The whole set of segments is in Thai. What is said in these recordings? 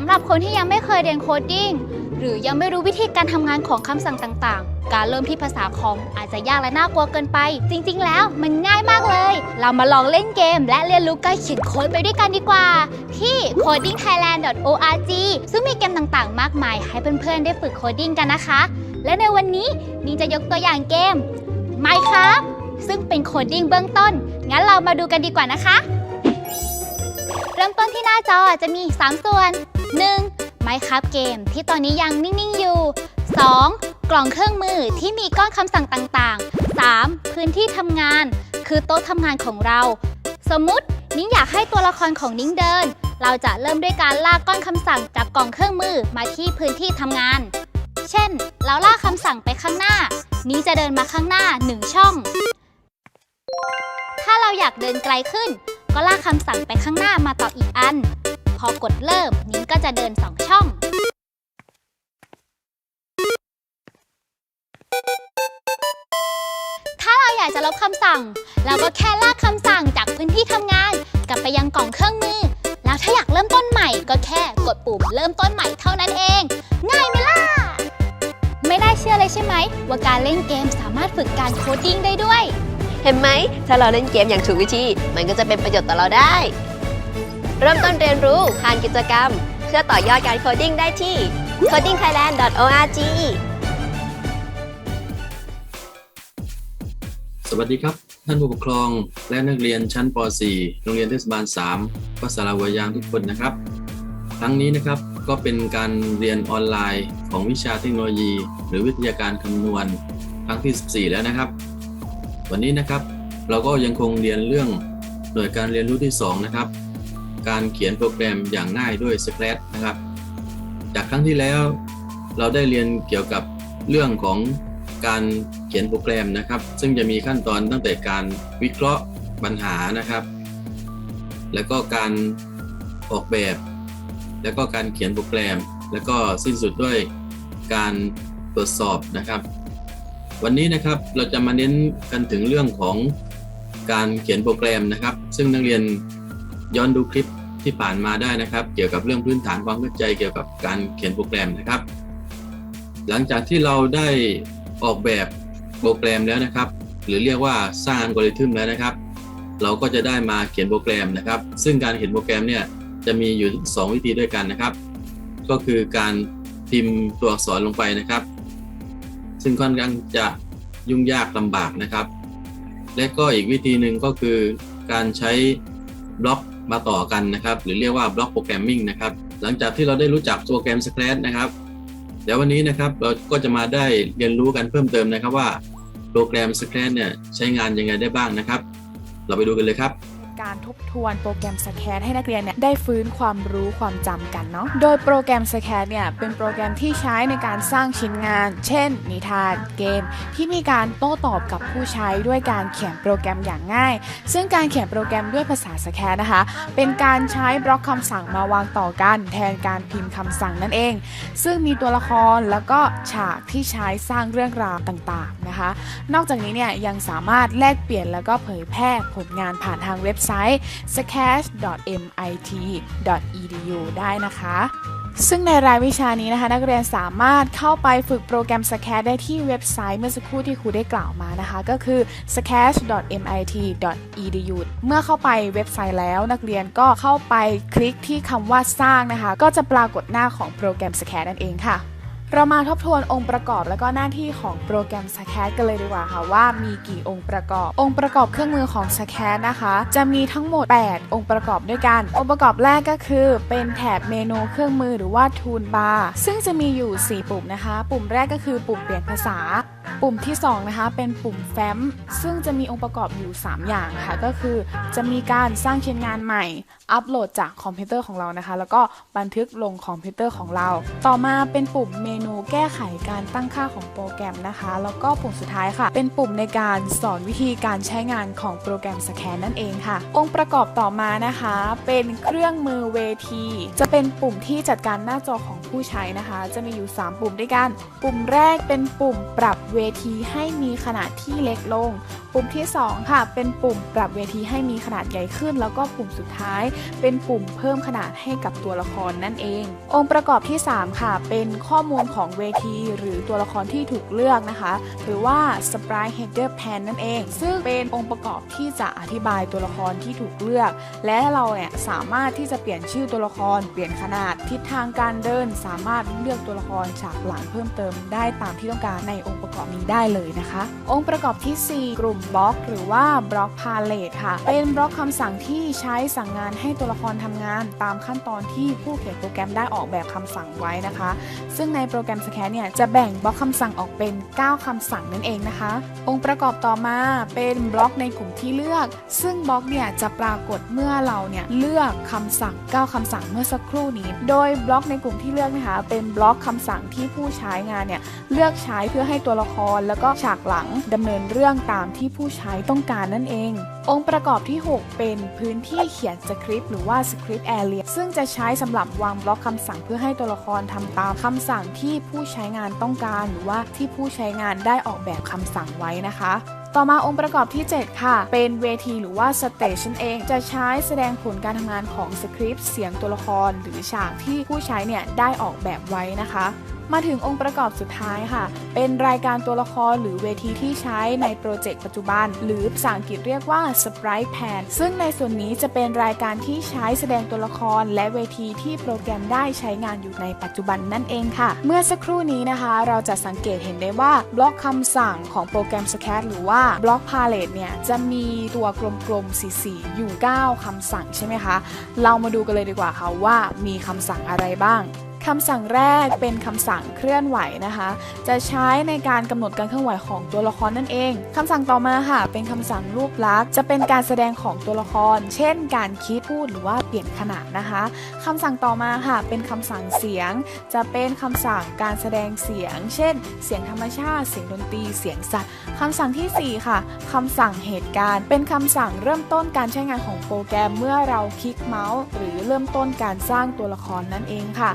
ำหรับคนที่ยังไม่เคยเรียนโคดดิ้งหรือยังไม่รู้วิธีการทำงานของคำสั่งต่างๆ การเริ่มที่ภาษาคอมอาจจะยากและน่ากลัวเกินไป จริง ๆ แล้วมันง่ายมากเลย เรามาลองเล่นเกม และเรียนรู้การเขียนโค้ดไปด้วยกันดีกว่า ที่ codingthailand.org ซึ่งมีเกมต่างๆ มากมาย ให้เพื่อนๆ ได้ฝึกโคดดิ้งกันนะคะ และในวันนี้นิงจะยกตัวอย่างเกม Minecraft ซึ่งเป็นโคดดิ้งเบื้องต้น งั้นเรามาดูกันดีกว่านะคะ เริ่มต้นที่หน้าจอจะมี 3 ส่วน 1. Minecraft เกมที่ตอนนี้ยังนิ่ง ๆ อยู่ 2. กล่องเครื่องมือที่มีก้อนคำสั่งต่างๆ 3. พื้นที่ทำงาน คือโต๊ะทำงานของเรา สมมุตินิ้งอยากให้ตัวละครของนิ้งเดิน เราจะเริ่มด้วยการลากก้อนคำสั่งจากกล่องเครื่องมือมาที่พื้นที่ทำงาน เช่น เราลากคำสั่งไปข้างหน้า นิ้งจะเดินมาข้างหน้า 1 ช่อง ถ้าเราอยากเดินไกลขึ้น ก็ลากคำสั่งไปข้างหน้ามาต่ออีกอัน อกดเริ่มนิ้งก็จะเดิน 2 ช่อง ถ้าเราอยากจะลบคำสั่ง เราก็แค่ลากคำสั่งจากพื้นที่ทำงาน กลับไปยังกล่องเครื่องมือ แล้วถ้าอยากเริ่มต้นใหม่ก็แค่กดปุ่มเริ่มต้นใหม่เท่านั้นเอง ง่ายไหมล่ะ ไม่น่าเชื่อเลยใช่ไหม ว่าการเล่นเกมสามารถฝึกการโคดดิ้งได้ด้วย เห็นไหม ถ้าเราเล่นเกมอย่างถูกวิธี มันก็จะเป็นประโยชน์ต่อเราได้ เริ่มต้นเรียนรู้ผ่านกิจกรรม เพื่อต่อยอดการโคดดิ้งได้ที่ codingthailand.org สวัสดีครับ ท่านผู้ปกครองและนักเรียนชั้นป .4 โรงเรียนเทศบาล3วัดสารวัยยางทุกคนนะครับ ครั้งนี้นะครับก็เป็นการเรียนออนไลน์ของวิชาเทคโนโลยี หรือวิทยาการคำนวณครั้งที่ 14 แล้วนะครับ วันนี้นะครับเราก็ยังคงเรียนเรื่องหน่วยการเรียนรู้ที่ 2 นะครับ การเขียนโปรแกรมอย่างง่ายด้วย Scratch นะครับ จากครั้งที่แล้วเราได้เรียนเกี่ยวกับเรื่องของการเขียนโปรแกรมนะครับ ซึ่งจะมีขั้นตอนตั้งแต่การวิเคราะห์ปัญหานะครับ แล้วก็การออกแบบ แล้วก็การเขียนโปรแกรม แล้วก็สิ้นสุดด้วยการตรวจสอบนะครับ วันนี้นะครับเราจะมาเน้นกันถึงเรื่องของการเขียนโปรแกรมนะครับ ซึ่งนักเรียนย้อนดูคลิป ที่ผ่านมาได้นะครับ เกี่ยวกับเรื่องพื้นฐานความเข้าใจเกี่ยวกับการเขียนโปรแกรมนะครับ หลังจากที่เราได้ออกแบบโปรแกรมแล้วนะครับ หรือเรียกว่าสร้างอัลกอริทึมแล้วนะครับ เราก็จะได้มาเขียนโปรแกรมนะครับ ซึ่งการเขียนโปรแกรมเนี่ยจะมีอยู่ 2 วิธีด้วยกันนะครับ ก็คือการพิมพ์ตัวอักษรลงไปนะครับ ซึ่งค่อนข้างจะยุ่งยากลำบากนะครับ และก็อีกวิธีหนึ่งก็คือการใช้บล็อก มาต่อกันนะครับ หรือเรียกว่าบล็อกโปรแกรมมิ่งนะครับ หลังจากที่เราได้รู้จักโปรแกรมสแครนนะครับเดี๋ยววันนี้นะครับเราก็จะมาได้เรียนรู้กันเพิ่มเติมนะครับว่าโปรแกรมสแครนเนี่ยใช้งานยังไงได้บ้างนะครับ เราไปดูกันเลยครับ การทบทวนโปรแกรม s c a d ให้นักเรียนเนี่ยได้ฟื้นความรู้ความจำกันเนาะ โดยโปรแกรม s c a d เนี่ยเป็นโปรแกรมที่ใช้ในการสร้างชิ้นงาน เช่น นิทานเกม ที่มีการโต้ตอบกับผู้ใช้ด้วยการเขียนโปรแกรมอย่างง่าย ซึ่งการเขียนโปรแกรมด้วยภาษา s c a d นะคะ เป็นการใช้บล็อกคำสั่งมาวางต่อกัน แทนการพิมพ์คำสั่งนั่นเอง ซึ่งมีตัวละครแล้วก็ฉากที่ใช้สร้างเรื่องราวต่างๆนะคะ นอกจากนี้เนี่ยยังสามารถแลกเปลี่ยนแล้วก็เผยแพร่ผลงานผ่านทางเว็บไซต์ scash.mit.edu ได้นะคะ ซึ่งในรายวิชานี้นะคะ นักเรียนสามารถเข้าไปฝึกโปรแกรม Scash ได้ที่เว็บไซต์เมื่อสักครู่ที่ครูได้กล่าวมานะคะ ก็คือ scash.mit.edu เมื่อเข้าไปเว็บไซต์แล้ว นักเรียนก็เข้าไปคลิกที่คำว่าสร้างนะคะ ก็จะปรากฏหน้าของโปรแกรม Scash นั่นเองค่ะ เรามาทบทวนองค์ประกอบและก็หน้าที่ของโปรแกรม s c a d กันเลยดีกว่าค่ะว่ามีกี่องค์ประกอบ องค์ประกอบเครื่องมือของ s c a d นะคะ จะมีทั้งหมด 8 องค์ประกอบด้วยกัน องค์ประกอบแรกก็คือ เป็นแถบเมนูเครื่องมือหรือว่า Tool Bar ซึ่งจะมีอยู่ 4 ปุ่มนะคะ ปุ่มแรกก็คือปุ่มเปลี่ยนภาษา ปุ่มที่2นะคะเป็นปุ่มแฟ้ม ซึ่งจะมีองค์ประกอบอยู่ 3 อย่างค่ะ ก็คือจะมีการสร้างชิ้นงานใหม่ อัปโหลดจากคอมพิวเตอร์ของเรานะคะ แล้วก็บันทึกลงคอมพิวเตอร์ของเรา ต่อมาเป็นปุ่มเมนูแก้ไขการตั้งค่าของโปรแกรมนะคะ แล้วก็ปุ่มสุดท้ายค่ะ เป็นปุ่มในการสอนวิธีการใช้งานของโปรแกรมสแกนนั่นเองค่ะ องค์ประกอบต่อมานะคะ เป็นเครื่องมือเวที จะเป็นปุ่มที่จัดการหน้าจอของผู้ใช้นะคะ จะมีอยู่ 3 ปุ่มด้วยกัน ปุ่มแรกเป็นปุ่มปรับเวทีให้มีขนาดที่เล็กลง ปุ่มที่ 2 ค่ะ เป็นปุ่มปรับเวทีให้มีขนาดใหญ่ขึ้น แล้วก็ปุ่มสุดท้าย เป็นปุ่มเพิ่มขนาดให้กับตัวละครนั่นเอง องค์ประกอบที่ 3 ค่ะ เป็นข้อมูลของเวที หรือตัวละครที่ถูกเลือกนะคะ หรือว่า Sprite Header Pan นั่นเอง ซึ่งเป็นองค์ประกอบที่จะอธิบายตัวละครที่ถูกเลือก และเราเนี่ยสามารถที่จะเปลี่ยนชื่อตัวละคร เปลี่ยนขนาดทิศทางการเดิน สามารถเลือกตัวละครฉากหลังเพิ่มเติมได้ตามที่ต้องการในองค์ประกอบนี้ได้เลยนะคะ องค์ประกอบทีสี่ 4 กลุ่มบล็อก หรือว่าบล็อกพาเลตค่ะ เป็นบล็อกคำสั่งที่ใช้สั่งงานให้ตัวละครทำงาน ตามขั้นตอนที่ผู้เขียนโปรแกรมได้ออกแบบคำสั่งไว้นะคะ ซึ่งในโปรแกรมสแคนเนี่ยจะแบ่งบล็อกคำสั่งออกเป็น 9 คำสั่งนั่นเองนะคะ องค์ประกอบต่อมาเป็นบล็อกในกลุ่มที่เลือก ซึ่งบล็อกเนี่ยจะปรากฏเมื่อเราเนี่ยเลือกคำสั่ง 9 คำสั่งเมื่อสักครู่นี้ โดยบล็อกในกลุ่มที่เลือกนะคะ เป็นบล็อกคำสั่งที่ผู้ใช้งานเนี่ยเลือกใช้เพื่อให้ตัวละครแล้วก็ฉากหลังดำเนินเรื่องตามที่ผู้ใช้ต้องการนั่นเอง องค์ประกอบที่ 6 เป็นพื้นที่เขียนสคริปต์หรือว่าสคริปต์แอเรียซึ่งจะใช้สำหรับวางบล็อกคำสั่งเพื่อให้ตัวละครทำตามคำสั่งที่ผู้ใช้งานต้องการ หรือว่าที่ผู้ใช้งานได้ออกแบบคำสั่งไว้นะคะต่อมาองค์ประกอบที่ 7 ค่ะ เป็นเวทีหรือว่าสเตชันเอง จะใช้แสดงผลการทำงานของสคริปต์เสียงตัวละคร หรือฉากที่ผู้ใช้เนี่ยได้ออกแบบไว้นะคะ มาถึงองค์ประกอบสุดท้ายค่ะ เป็นรายการตัวละครหรือเวทีที่ใช้ในโปรเจกต์ปัจจุบัน หรือภาษาอังกฤษเรียกว่า Sprite Pan ซึ่งในส่วนนี้จะเป็นรายการที่ใช้แสดงตัวละคร และเวทีที่โปรแกรมได้ใช้งานอยู่ในปัจจุบันนั่นเองค่ะ เมื่อสักครู่นี้นะคะ เราจะสังเกตเห็นได้ว่าบล็อกคำสั่งของโปรแกรม SCAD หรือว่าบล็อก Palette เนี่ยจะมีตัวกลมๆสีๆอยู่ 9คำสั่งใช่ไหมคะ เรามาดูกันเลยดีกว่าค่ะว่ามีคำสั่งอะไรบ้าง คำสั่งแรกเป็นคำสั่งเคลื่อนไหวนะคะ จะใช้ในการกำหนดการเคลื่อนไหวของตัวละครนั่นเองคำสั่งต่อมาค่ะ เป็นคำสั่งรูปลักษณ์ จะเป็นการแสดงของตัวละคร เช่น การคิดพูดหรือว่าเปลี่ยนขนาดนะคะคำสั่งต่อมาค่ะ เป็นคำสั่งเสียง จะเป็นคำสั่งการแสดงเสียง เช่น เสียงธรรมชาติ เสียงดนตรี เสียงสัตว์คำสั่งทีสี่4 ค่ะคำสั่งเหตุการณ์ เป็นคำสั่งเริ่มต้นการใช้งานของโปรแกรมเมื่อเราคลิกเมาส์ หรือเริ่มต้นการสร้างตัวละครนั่นเองค่ะ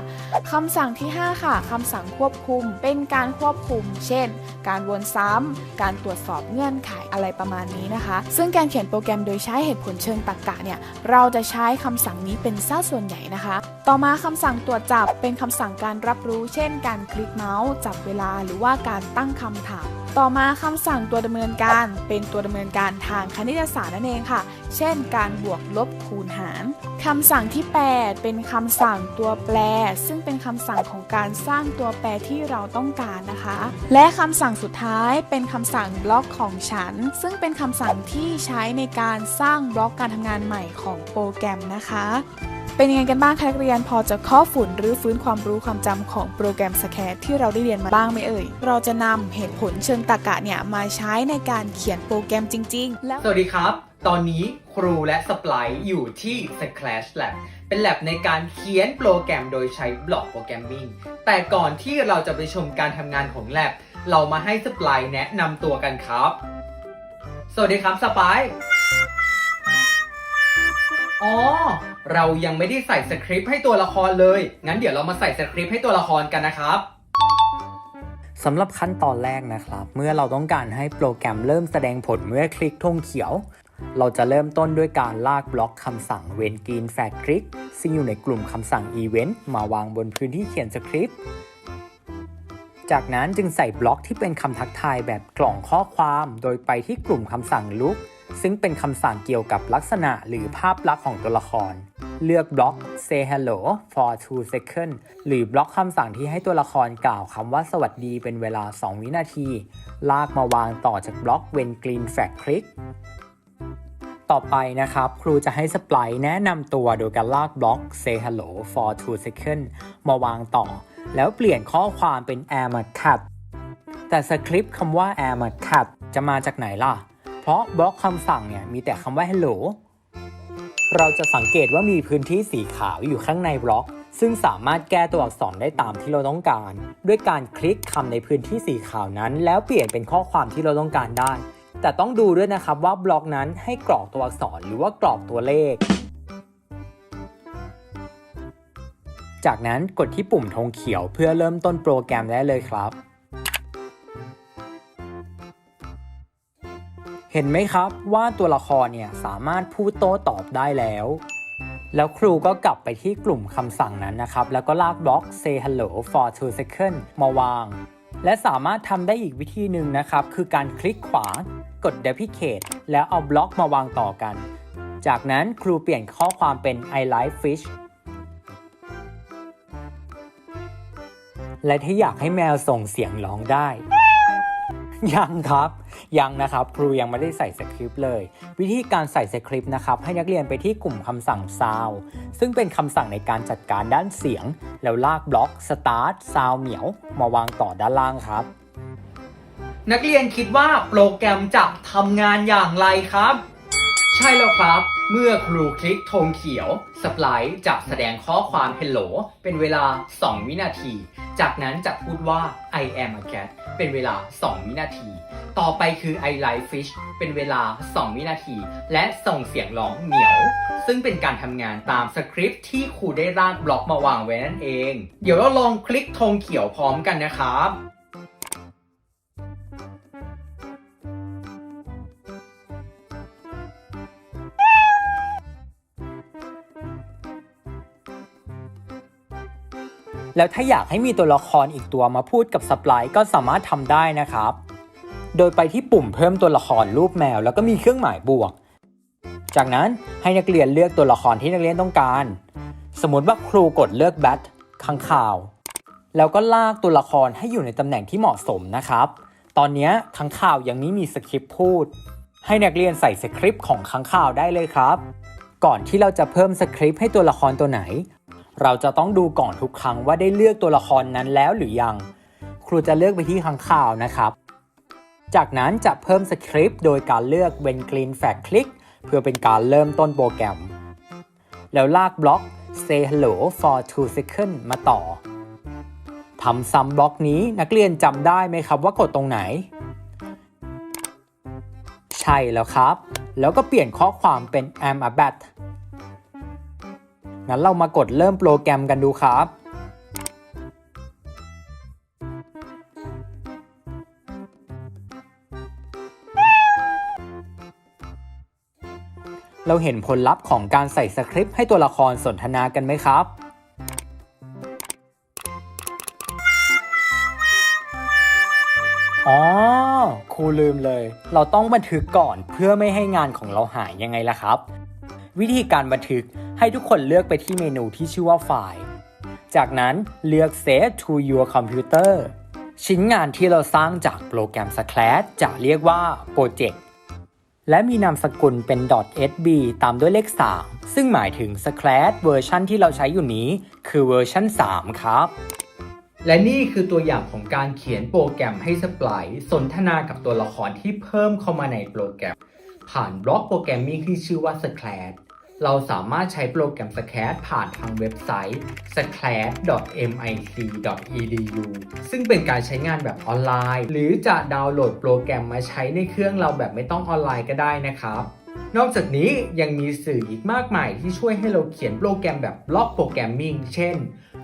คำสั่งที่ 5 ค่ะคำสั่งควบคุม เป็นการควบคุม เช่น การวนซ้ำ การตรวจสอบเงื่อนไขอะไรประมาณนี้นะคะ ซึ่งการเขียนโปรแกรมโดยใช้เหตุผลเชิงตรรกะเนี่ย เราจะใช้คำสั่งนี้เป็นซะส่วนใหญ่นะคะ ต่อมาคำสั่งตรวจจับ เป็นคำสั่งการรับรู้ เช่น การคลิกเมาส์ จับเวลา หรือว่าการตั้งคำถาม ต่อมาคำสั่งตัวดำเนินการเป็นตัวดำเนินการทางคณิตศาสตร์นั่นเองค่ะ เช่น การบวกลบคูณหารคำสั่งที่ 8 เป็นคำสั่งตัวแปร ซึ่งเป็นคำสั่งของการสร้างตัวแปรที่เราต้องการนะคะ และคำสั่งสุดท้ายเป็นคำสั่งบล็อกของฉัน ซึ่งเป็นคำสั่งที่ใช้ในการสร้างบล็อกการทำงานใหม่ของโปรแกรมนะคะ เป็นยังไงกันบ้างคะนักเรียนพอจะข้อฝุ่นหรือฟื้นความรู้ความจำของโปรแกรมสแครทที่เราได้เรียนมาบ้างไหมเอ่ย เราจะนำเหตุผลเชิงตรรกะเนี่ยมาใช้ในการเขียนโปรแกรมจริง ๆ แล้วสวัสดีครับ ตอนนี้ครูและสปายอยู่ที่ Scratch Lab เป็น lab ในการเขียนโปรแกรมโดยใช้บล็อกโปรแกรมมิ่งแต่ก่อนที่เราจะไปชมการทำงานของ lab เรามาให้สปายแนะนำตัวกันครับ สวัสดีครับสปาย อ๋อ เรายังไม่ได้ใส่สคริปต์ให้ตัวละครเลย งั้นเดี๋ยวเรามาใส่สคริปต์ให้ตัวละครกันนะครับ สำหรับขั้นตอนแรกนะครับ เมื่อเราต้องการให้โปรแกรมเริ่มแสดงผลเมื่อคลิกธงเขียว เราจะเริ่มต้นด้วยการลากบล็อกคำสั่ง when green flag click ซึ่งอยู่ในกลุ่มคำสั่ง event มาวางบนพื้นที่เขียนสคริปต์จากนั้นจึงใส่บล็อกที่เป็นคำทักทายแบบกล่องข้อความ โดยไปที่กลุ่มคำสั่ง look ซึ่งเป็นคำสั่งเกี่ยวกับลักษณะหรือภาพลักษณ์ของตัวละคร เลือกบล็อก say hello for 2 seconds หรือบล็อกคำสั่งที่ให้ตัวละครกล่าวคำว่าสวัสดีเป็นเวลา 2 วินาที ลากมาวางต่อจากบล็อก when green flag click ต่อไปนะครับ ครูจะให้สปายแนะนำตัวโดยการลากบล็อก say hello for 2 seconds มาวางต่อ แล้วเปลี่ยนข้อความเป็น am a cat แต่สคริปต์คำว่า am a cat จะมาจากไหนล่ะ เพราะบล็อกคำสั่งเนี่ยมีแต่คำว่า hello เราจะสังเกตว่ามีพื้นที่สีขาวอยู่ข้างในบล็อก ซึ่งสามารถแก้ตัวอักษรได้ตามที่เราต้องการ ด้วยการคลิกคำในพื้นที่สีขาวนั้น แล้วเปลี่ยนเป็นข้อความที่เราต้องการได้ แต่ต้องดูด้วยนะครับว่าบล็อกนั้นให้กรอกตัวอักษรหรือว่ากรอกตัวเลข จากนั้นกดที่ปุ่มธงเขียวเพื่อเริ่มต้นโปรแกรมได้เลยครับ เห็นไหมครับว่าตัวละครเนี่ยสามารถพูดโต้ตอบได้แล้ว แล้วครูก็กลับไปที่กลุ่มคำสั่งนั้นนะครับ แล้วก็ลากบล็อก say hello for two seconds มาวาง และสามารถทำได้อีกวิธีหนึ่งนะครับ คือการคลิกขวากด duplicate แล้วเอาบล็อกมาวางต่อกัน จากนั้นครูเปลี่ยนข้อความเป็น I like fish และถ้าอยากให้แมวส่งเสียงร้องได้ ยังครับ ยังนะครับครูยังไม่ได้ใส่สคริปต์เลย วิธีการใส่สคริปต์นะครับ ให้นักเรียนไปที่กลุ่มคำสั่ง sound ซึ่งเป็นคำสั่งในการจัดการด้านเสียง แล้วลากบล็อก start sound เหมียว มาวางต่อด้านล่างครับ นักเรียนคิดว่าโปรแกรมจะทำงานอย่างไรครับ ใช่แล้วครับเมื่อครูคลิกธงเขียวสปายจะแสดงข้อความ Hello เป็นเวลา 2 วินาที จากนั้นจะพูดว่า I am a cat เป็นเวลา 2 วินาที ต่อไปคือ I like fish เป็นเวลา 2 วินาที และส่งเสียงร้องเหมียว ซึ่งเป็นการทำงานตามสคริปต์ที่ครูได้ร่างบล็อกมาวางไว้นั่นเอง เดี๋ยวเราลองคลิกธงเขียวพร้อมกันนะครับ แล้วถ้าอยากให้มีตัวละครอีกตัวมาพูดกับสปายก็สามารถทำได้นะครับ โดยไปที่ปุ่มเพิ่มตัวละครรูปแมว แล้วก็มีเครื่องหมายบวก จากนั้นให้นักเรียนเลือกตัวละครที่นักเรียนต้องการ สมมติว่าครูกดเลือกแบทข้างข่าว แล้วก็ลากตัวละครให้อยู่ในตำแหน่งที่เหมาะสมนะครับ ตอนนี้ข้างข่าวยังไม่มีสคริปต์พูด ให้นักเรียนใส่สคริปต์ของข้างข่าวได้เลยครับ ก่อนที่เราจะเพิ่มสคริปต์ให้ตัวละครตัวไหน เราจะต้องดูก่อนทุกครั้งว่าได้เลือกตัวละครนั้นแล้วหรือยัง ครูจะเลือกไปที่ข้างข่าวนะครับ จากนั้นจะเพิ่มสคริปต์โดยการเลือก when green flag click เพื่อเป็นการเริ่มต้นโปรแกรม แล้วลากบล็อก say hello for two seconds มาต่อทำซ้ำบล็อกนี้นักเรียนจำได้ไหมครับว่ากดตรงไหน ใช่แล้วครับ แล้วก็เปลี่ยนข้อความเป็น I'm a bat งั้นเรามากดเริ่มโปรแกรมกันดูครับ เราเห็นผลลัพธ์ของการใส่สคริปต์ให้ตัวละครสนทนากันไหมครับอ๋อครูลืมเลย เราต้องบันทึกก่อนเพื่อไม่ให้งานของเราหายยังไงล่ะครับ วิธีการบันทึก ให้ทุกคนเลือกไปที่เมนูที่ชื่อว่าไฟล์ จากนั้นเลือก Save to your computer ชิ้นงานที่เราสร้างจากโปรแกรม Scratch จะเรียกว่า Project และมีนามสกุลเป็น .sb ตามด้วยเลข 3 ซึ่งหมายถึง Scratch เวอร์ชันที่เราใช้อยู่นี้ คือเวอร์ชัน 3 ครับ และนี่คือตัวอย่างของการเขียนโปรแกรมให้สปายสนทนากับตัวละครที่เพิ่มเข้ามาในโปรแกรม ผ่านบล็อกโปรแกรมมิ่งที่ชื่อว่า Scratch เราสามารถใช้โปรแกรม Scratch ผ่านทางเว็บไซต์ scratch.mit.edu ซึ่งเป็นการใช้งานแบบออนไลน์ หรือจะดาวน์โหลดโปรแกรมมาใช้ในเครื่องเราแบบไม่ต้องออนไลน์ก็ได้นะครับ นอกจากนี้ยังมีสื่ออีกมากมายที่ช่วยให้เราเขียนโปรแกรมแบบบล็อกโปรแกรมมิ่งเช่น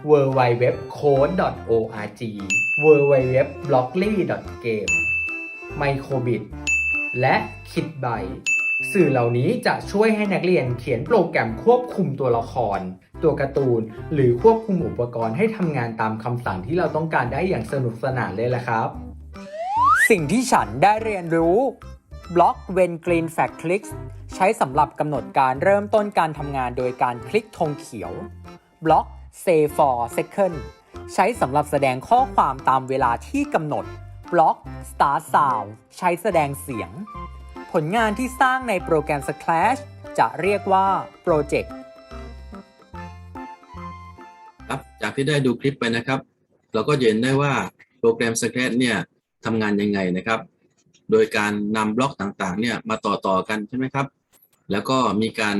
w w w c o d e org w w w b l o c k l y g a m e Microbit และ KitByte สื่อเหล่านี้จะช่วยให้นักเรียนเขียนโปรแกรมควบคุมตัวละคร ตัวการ์ตูน หรือควบคุมอุปกรณ์ให้ทำงานตามคำสั่งที่เราต้องการได้อย่างสนุกสนานเลยละครับ สิ่งที่ฉันได้เรียนรู้บล็อก when green flag clicks ใช้สำหรับกำหนดการเริ่มต้นการทำงานโดยการคลิกธงเขียวบล็อก say for second ใช้สำหรับแสดงข้อความตามเวลาที่กำหนดบล็อก start sound ใช้แสดงเสียง ผลงานที่สร้างในโปรแกรม Scratch จะเรียกว่า Project ครับจากที่ได้ดูคลิปไปนะครับ เราก็เห็นได้ว่าโปรแกรม Scratch เนี่ยทำงานยังไงนะครับ โดยการนำบล็อกต่างๆเนี่ยมาต่อต่อๆกันใช่ไหมครับ แล้วก็มีการ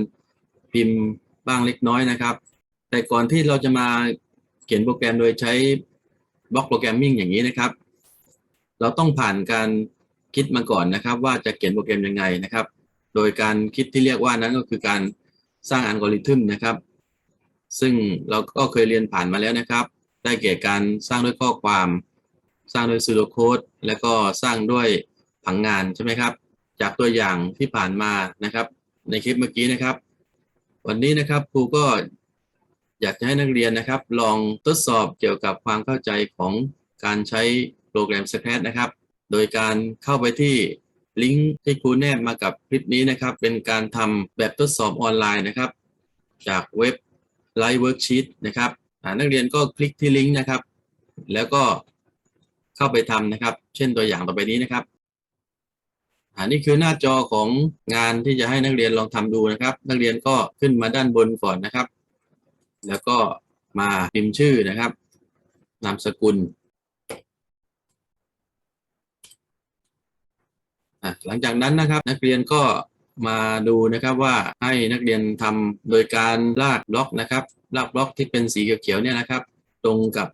พิมพ์บ้างเล็กน้อยนะครับ แต่ก่อนที่เราจะมาเขียนโปรแกรมโดยใช้บล็อกโปรแกรมมิ่งอย่างนี้นะครับ เราต้องผ่านการ คิดมาก่อนนะครับ ว่าจะเขียนโปรแกรมยังไงนะครับ โดยการคิดที่เรียกว่านั้นก็คือการสร้างอัลกอริทึมนะครับ ซึ่งเราก็เคยเรียนผ่านมาแล้วนะครับ ได้แก่การสร้างด้วยข้อความ สร้างด้วย pseudo code แล้วก็สร้างด้วยผังงานใช่ไหมครับ จากตัวอย่างที่ผ่านมานะครับ ในคลิปเมื่อกี้นะครับ วันนี้นะครับครูก็อยากจะให้นักเรียนนะครับ ลองทดสอบเกี่ยวกับความเข้าใจของการใช้โปรแกรม Scratch นะครับ โดยการเข้าไปที่ลิงก์ที่ครูแนบมากับคลิปนี้นะครับ เป็นการทำแบบทดสอบออนไลน์นะครับ จากเว็บ Live Worksheet นะครับนักเรียนก็คลิกที่ลิงก์นะครับ แล้วก็เข้าไปทำนะครับ เช่นตัวอย่างต่อไปนี้นะครับอันนี้คือหน้าจอของงานที่จะให้นักเรียนลองทำดูนะครับ นักเรียนก็ขึ้นมาด้านบนก่อนนะครับ แล้วก็มาพิมพ์ชื่อนะครับ นามสกุลอะ หลังจากนั้นนะครับนักเรียนก็มาดูนะครับว่าให้นักเรียนทำโดยการลากบล็อกนะครับ ลากบล็อกที่เป็นสีเขียวๆเนี่ยนะครับ ตรงกับ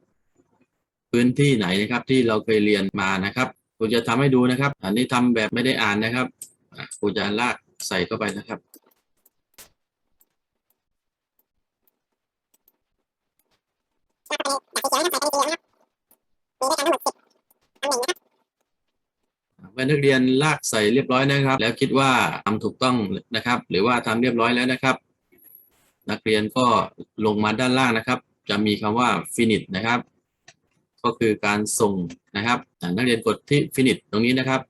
พื้นที่ไหนนะครับที่เราเคยเรียนมานะครับครูจะทำให้ดูนะครับ อันนี้ทำแบบไม่ได้อ่านนะครับครูจะลากใส่เข้าไปนะครับ เมื่อนักเรียนลากใส่เรียบร้อยนะครับ แล้วคิดว่าทำถูกต้องนะครับ หรือว่าทำเรียบร้อยแล้วนะครับ นักเรียนก็ลงมาด้านล่างนะครับ จะมีคำว่า finish นะครับ ก็คือการส่งนะครับ นักเรียนกดที่ finish ตรงนี้นะครับ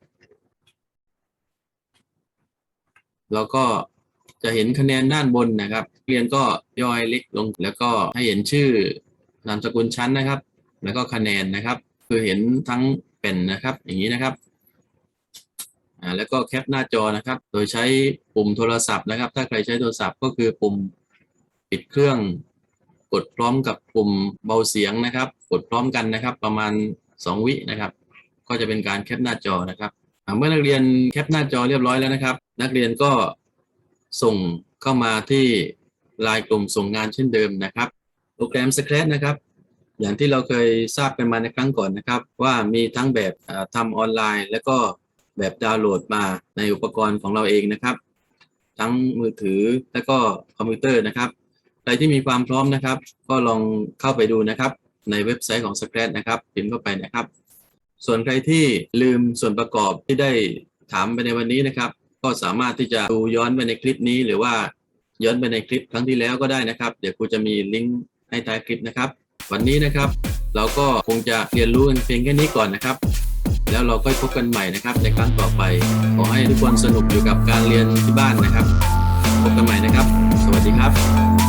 แล้วก็จะเห็นคะแนนด้านบนนะครับนักเรียนก็ย่อยเล็กลง แล้วก็ให้เห็นชื่อนามสกุลชั้นนะครับ แล้วก็คะแนนนะครับ คือเห็นทั้งเป็นนะครับ อย่างนี้นะครับ อ่าแล้วก็แคปหน้าจอนะครับ โดยใช้ปุ่มโทรศัพท์นะครับ ถ้าใครใช้โทรศัพท์ก็คือปุ่มปิดเครื่อง กดพร้อมกับปุ่มเบาเสียงนะครับ กดพร้อมกันนะครับ ประมาณ 2 วินะครับ ก็จะเป็นการแคปหน้าจอนะครับเมื่อนักเรียนแคปหน้าจอเรียบร้อยแล้วนะครับ นักเรียนก็ส่งเข้ามาที่ไลน์กลุ่มส่งงานเช่นเดิมนะครับ โปรแกรม s c r a t นะครับ อย่างที่เราเคยทราบกันมาในครั้งก่อนนะครับ ว่ามีทั้งแบบอ่าทำออนไลน์ แล้วก็ แบบดาวน์โหลดมาในอุปกรณ์ของเราเองนะครับ ทั้งมือถือและก็คอมพิวเตอร์นะครับใครที่มีความพร้อมนะครับ ก็ลองเข้าไปดูนะครับ ในเว็บไซต์ของ Scratch นะครับพิมพ์เข้าไปนะครับ ส่วนใครที่ลืมส่วนประกอบที่ได้ถามไปในวันนี้นะครับ ก็สามารถที่จะดูย้อนไปในคลิปนี้ หรือว่าย้อนไปในคลิปครั้งที่แล้วก็ได้นะครับ เดี๋ยวครูจะมีลิงก์ให้ท้ายคลิปนะครับ วันนี้นะครับ เราก็คงจะเรียนรู้กันเพียงแค่นี้ก่อนนะครับ แล้วเราก็พบกันใหม่นะครับ ในครั้งต่อไป ขอให้ทุกคนสนุกอยู่กับการเรียนที่บ้านนะครับ พบกันใหม่นะครับ สวัสดีครับ